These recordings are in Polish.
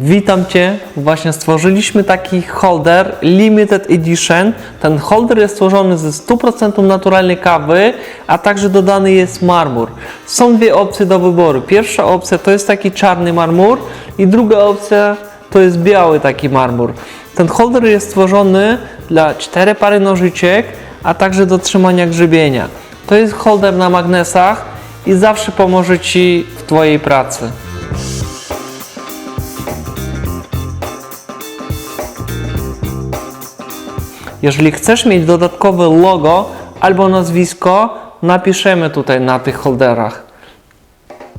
Witam Cię. Właśnie stworzyliśmy taki holder Limited Edition. Ten holder jest stworzony ze 100% naturalnej kawy, a także dodany jest marmur. Są dwie opcje do wyboru. Pierwsza opcja to jest taki czarny marmur i druga opcja to jest biały taki marmur. Ten holder jest stworzony dla cztery pary nożyczek, a także do trzymania grzybienia. To jest holder na magnesach i zawsze pomoże Ci w Twojej pracy. Jeżeli chcesz mieć dodatkowe logo albo nazwisko, napiszemy tutaj na tych holderach.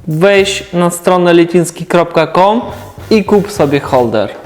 Wejdź na stronę litiński.com i kup sobie holder.